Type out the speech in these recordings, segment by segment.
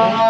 ส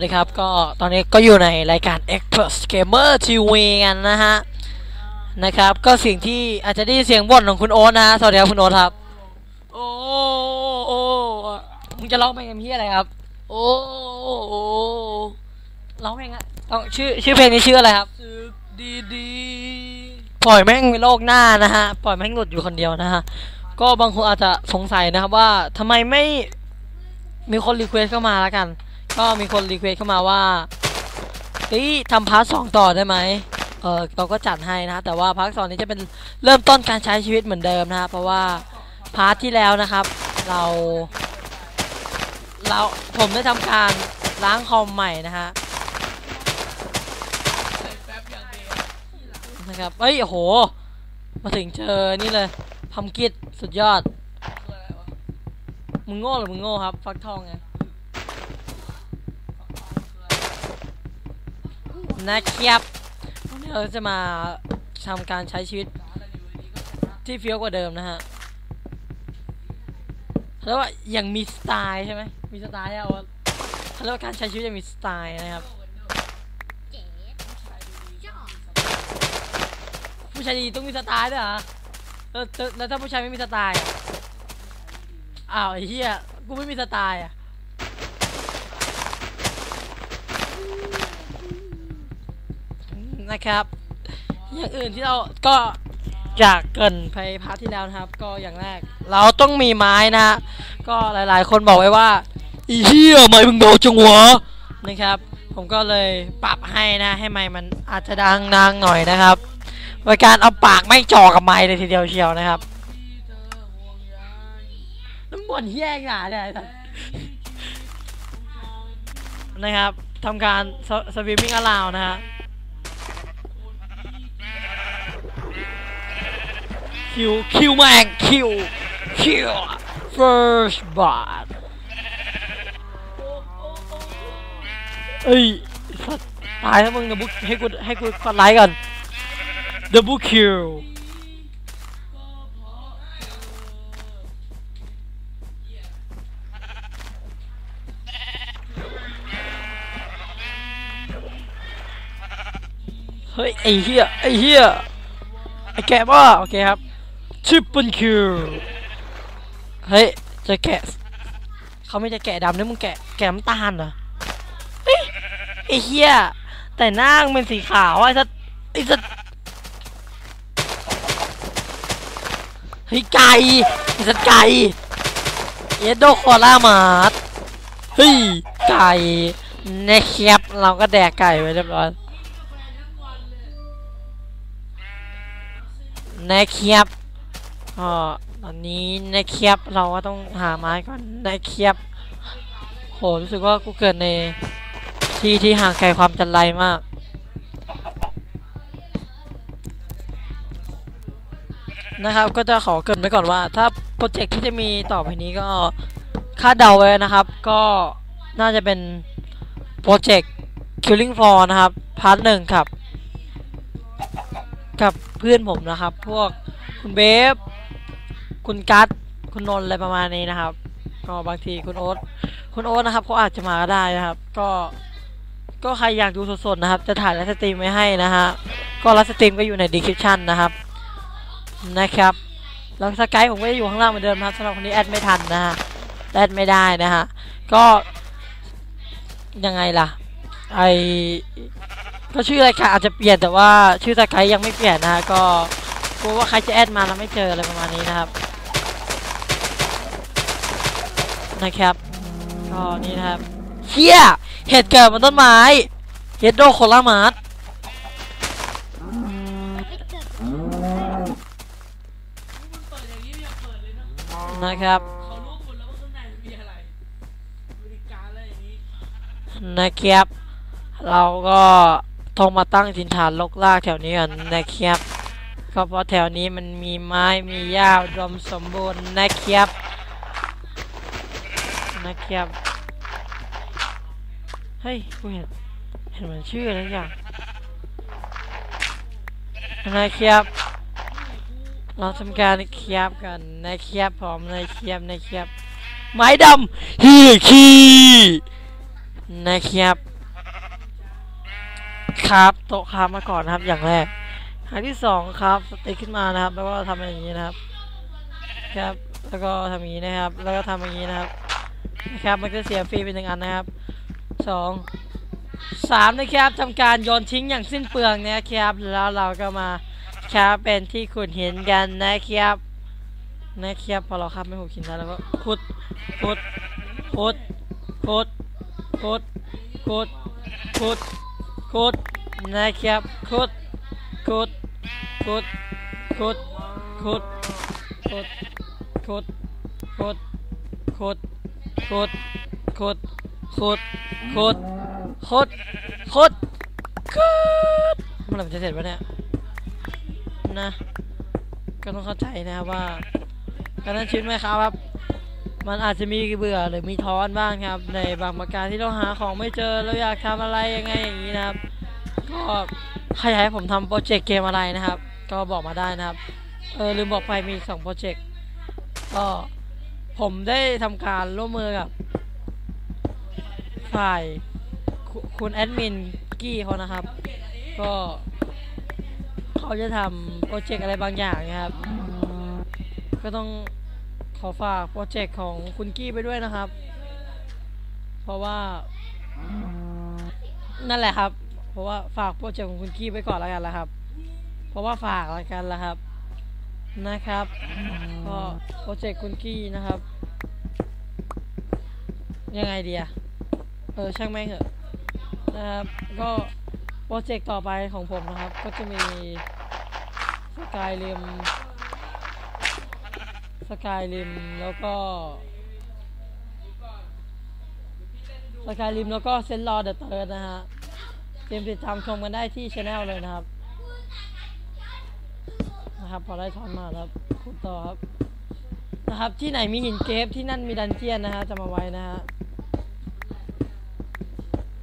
วัสดีครับ ก็ตอนนี้ก็อยู่ในรายการ Expert Gamer TV กันนะฮะ นะครับ ก็สิ่งที่อาจจะได้เสียงบ่นของคุณโอ๊ตนะสวัสดีครับคุณโอ๊ตครับ โอ้โอ้มึงจะร้องเพลงกันที่อะไรครับ โอ้โอ้ร้องเพลงอะต้องชื่อชื่อเพลงนี้ชื่ออะไรครับสึกดีดีปล่อยแม่งไปโลกหน้านะฮะ ปล่อยแม่งหลุดอยู่คนเดียวนะฮะ ก็บางคนอาจจะสงสัยนะครับว่าทำไมไม่มีคนรีเควสเข้ามาแล้วกัน ก็มีคนรีเควสเข้ามาว่าเฮ้ยทำพาร์ทสองต่อได้ไหมเออเราก็จัดให้นะ แต่ว่าพาร์ทสองนี้จะเป็นเริ่มต้นการใช้ชีวิตเหมือนเดิมนะฮะเพราะว่าพาร์ทที่แล้วนะครับ เราเราผมได้ทำการล้างคอมใหม่นะฮะนะครับเอ้ยโอ้โหมาถึงเจอนี่เลยพัมกิดสุดยอด มึงโง่หรือมึงโง่ครับ ฟักทองไง นะครับวันนี้เราจะมาทำการใช้ชีวิตที่เฟี้ยวกว่าเดิมนะฮะเขาเรียกว่าอย่างมีสไตล์ใช่ไหมมีสไตล์เอาเขาเรียกว่าการใช้ชีวิตอย่างมีสไตล์นะครับ ผู้ชายดีต้องมีสไตล์ด้วยเหรอแล้วถ้าผู้ชายไม่มีสไตล์อะอ้าวไอ้เหี้ยกูไม่มีสไตล์อะ นะครับ อย่างอื่นที่เราก็อยากเกินไปพาร์ทที่แล้วนะครับ ก็อย่างแรก เราต้องมีไม้นะ ก็หลายๆ คนบอกไว้ว่าอีเหี้ยไม้มึงเบาจังวะนะครับ ผมก็เลยปรับให้นะ ให้ไม้มันอาจจะดังนางหน่อยนะครับโดยการเอาปากไม่จ่อกับไม้เลยทีเดียวเชียวนะครับน้ำบ่นแย่งอะเนี่ยนะครับทำการสวิมมิ่งอลาวนะฮะ คิวคิวแม่งคิวคิว first blood เอ้ยสัสตายแล้วมึงเดบุให้กูให้กูกดไลค์ก่อน double kill เฮ้ยไอ้เหี้ยไอ้เหี้ยไอ้แกะบ้าโอเคครับ ชิปเปิลคิวเฮ้ยจะแกะเขาไม่จะแกะดำนี่มึงแกะแกะน้ำตาลเหรอไอ้เหี้ยแต่หน้ามึงเป็นสีขาวไอ้สัสไอ้สัสเฮ้ยไก่ไอ้สัสไก่เอโดโคล่ามาร์เฮ้ยไก่เนคบเราก็แดกไก่ไปเรียบร้อยนะครับ ก็ตอนนี้นะครับเราก็ต้องหาไม้ก่อนนะครับโหรู้สึกว่ากูเกิดในที่ที่ห่างไกลความจันไรมาก นะครับ ก็จะขอเกินไว้ก่อนว่า ถ้าโปรเจกต์ที่จะมีต่อไปนี้ก็คาดเดาไว้นะครับ ก็น่าจะเป็นโปรเจกต์ Killing Floor นะครับพาร์ทหนึ่งครับ กับเพื่อนผมนะครับ พวกคุณเบฟ คุณกัตคุณนนท์อะไรประมาณนี้นะครับ ก็บางทีคุณโอ๊ตคุณโอ๊ตนะครับเขาอาจจะมาก็ได้นะครับ ก็ ก็ใครอยากดูสดๆนะครับ จะถ่ายไลฟ์สตรีมไว้ให้นะฮะก็ไลฟ์สตรีมก็อยู่ในดีคริปชันนะครับนะครับแล้วสกายผมก็จะอยู่ข้างล่างเหมือนเดิมครับสำหรับคนที่แอดไม่ทันนะฮะแอดไม่ได้นะฮะก็ยังไงล่ะ ไอก็ชื่อรายการอาจจะเปลี่ยนแต่ว่าชื่อสกายยังไม่เปลี่ยนนะฮะก็กลัวว่าใครจะแอดมาแล้วไม่เจออะไรประมาณนี้นะครับ นะครับก็นี่นะครับเฮียเห็ดเกิดบนต้นไม้เฮดโดโคลามาร์นเปิดนะครับนะครับ เราก็ต้องมาตั้งถิ่นฐานลกลากแถวนี้ก่อนนะครับก็เพราะแถวนี้มันมีไม้มีหญ้าดมสมบูรณ์นะครับ นะครับ เฮ้ยกูเห็น เห็นเหมือนชื่ออะไรอย่างนะครับ เราทำการนะครับกันนะครับพร้อมนะครับนะครับไม้ดำฮีคีนะครับครับโต๊ะครับมาก่อนนะครับอย่างแรกอันที่สองครับสเต็กขึ้นมานะครับ แล้วก็ทำอย่างนี้นะครับ ครับ แล้วก็ทำอย่างนี้นะครับ แล้วก็ทำอย่างนี้นะครับ นะครับมันจะเสียฟรีเป็นหนึ่งอันนะครับสองสามนะครับทำการโยนทิ้งอย่างสิ้นเปลืองนะครับแล้วเราก็มาครับเป็นที่คุณเห็นกันนะครับนะครับพอเราครับไม่หกขินแล้วเราก็ขุดขุดขุดขุดขุดขุดขุดขุดนะครับขุดขุดขุดขุดขุดขุดขุดขุดขุดขุด ขุดขุดขุดขุดขุดขุดเมื่อไหร่มันจะเสร็จวะเนี่ยนะ ก็ต้องเข้าใจนะครับว่าการนั้นชีวิตไหมครับครับ มันอาจจะมีเบื่อหรือมีท้อนบ้างครับ ในบางประการที่เราหาของไม่เจอเราอยากทำอะไรยังไงอย่างนี้นะครับ ก็ใครอยากให้ผมทำโปรเจกต์เกมอะไรนะครับ ก็บอกมาได้นะครับ เออลืมบอกไปมีสองโปรเจกต์ก็ ผมได้ทำการร่วมมือกับ ฝ่ายคุคุณแอดมินกี้เขานะครับ ก็เขาจะทำโปรเจกต์อะไรบางอย่างนะครับ ก็ต้องขอฝากโปรเจกต์ของคุณกี้ไปด้วยนะครับ เพราะว่า นั่นแหละครับ เพราะว่าฝากโปรเจกต์ของคุณกี้ไปก่อนแล้วกันละครับ เพราะว่าฝากแล้วกันละครับนะครับ ก็โปรเจกต์คุณกี้นะครับ ยังไงดีอะเออช่างแม่งเถอะนะครับ ก็โปรเจกต์ต่อไปของผมนะครับ ก็จะมีสกายรียมสกายริมแล้วก็สกายริมแล้วก็เซนลอเดอะเติร์ดนะฮะเตรียมติดตามชมกันได้ที่ช anel เลยนะครับ นะครับ พอได้ทอนมาแล้วขุดต่อครับ นะครับ ที่ไหนมีหินเกฟที่นั่นมีดันเจียนนะฮะจะมาไว้นะฮะ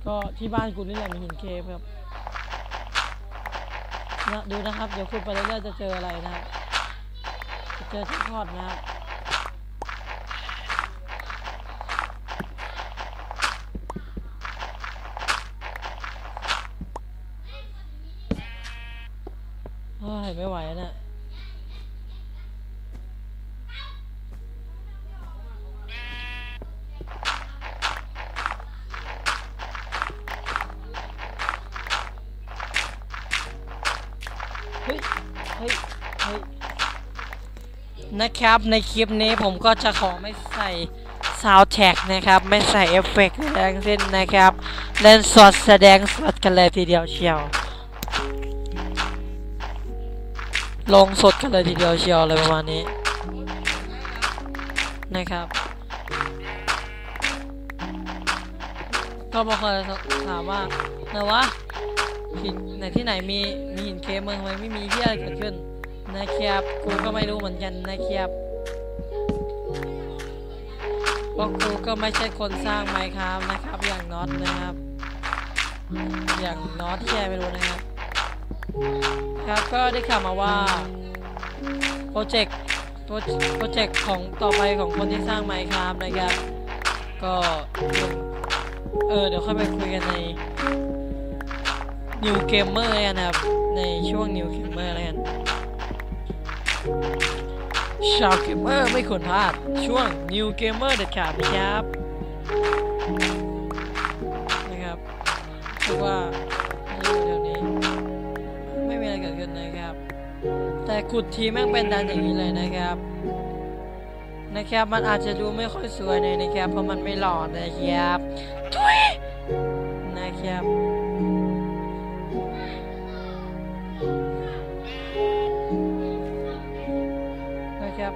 ก็ที่บ้านคุณนี่แหละมีหินเกฟครับนะดูนะครับเดี๋ยวคุณไปเรื่อยๆจะเจออะไรนะครับเจอที่ทอดนะครับโอ้ยไม่ไหวนี่ย เฮ้ยเฮ้ยนะครับในคลิปนี้ผมก็จะขอไม่ใส่ซาวด์แท็กนะครับ ไม่ใส่เอฟเฟกต์ใดทั้งสิ้นนะครับ เล่นสดแสดงสดกันเลยทีเดียวเชียว ลงสดกันเลยทีเดียวเชียวเลยประมาณนี้ นะครับ ก็บางคนถามว่าไหนวะ หินไหนที่ไหนมีมีหินเคมเมืองทำไมไม่มีที่อะไรเกิดขึ้นนะครับกูก็ไม่รู้เหมือนกันนะครับเพราะกูก็ไม่ใช่คนสร้างไมค์ครับนะครับ อย่างน็อตนะครับ อย่างน็อตที่แชร์ไม่รู้นะครับ ครับก็ได้ข่าวมาว่าโปรเจกต์โปรโปรเจกต์ของต่อไปของคนที่สร้างไมค์ครับนะครับ ก็ เออเดี๋ยวค่อยไปคุยกันใน New Gamer กันนะครับ ในช่วง New Gamer แล้วกันชาวเกมเมอร์ไม่ควรพลาด ช่วง New Gamer เด็ดขาดนะครับนะครับคิดว่าน่าจะอยู่แถวนี้ไม่มีอะไรเกิดขึ้นนะครับ แต่ขุดทีแม่งเป็นดันอย่างนี้เลยนะครับนะครับมันอาจจะดูไม่ค่อยสวยเลยนะครับ เพราะมันไม่หล่อนะครับทุยนะครับ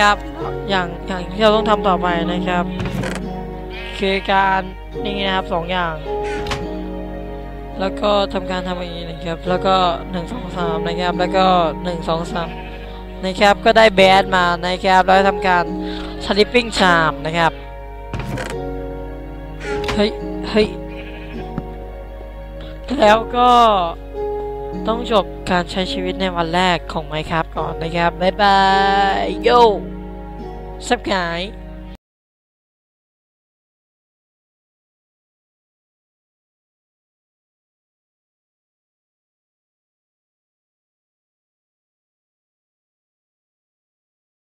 นะครับ อย่างอย่างที่เราต้องทำต่อไปนะครับ คือการนี่นะครับสองอย่าง แล้วก็ทำการทำอย่างนี้นะครับ แล้วก็หนึ่งสองสามนะครับ แล้วก็หนึ่งสองสามนะครับ ก็ได้แบดมานะครับ แล้วทำการสลิปปิ้งชามนะครับเฮ้ยเฮ้ยแล้วก็ ต้องจบการใช้ชีวิตในวันแรกของไมครับก่อนนะครับ บ๊ายบาย โย่สับไง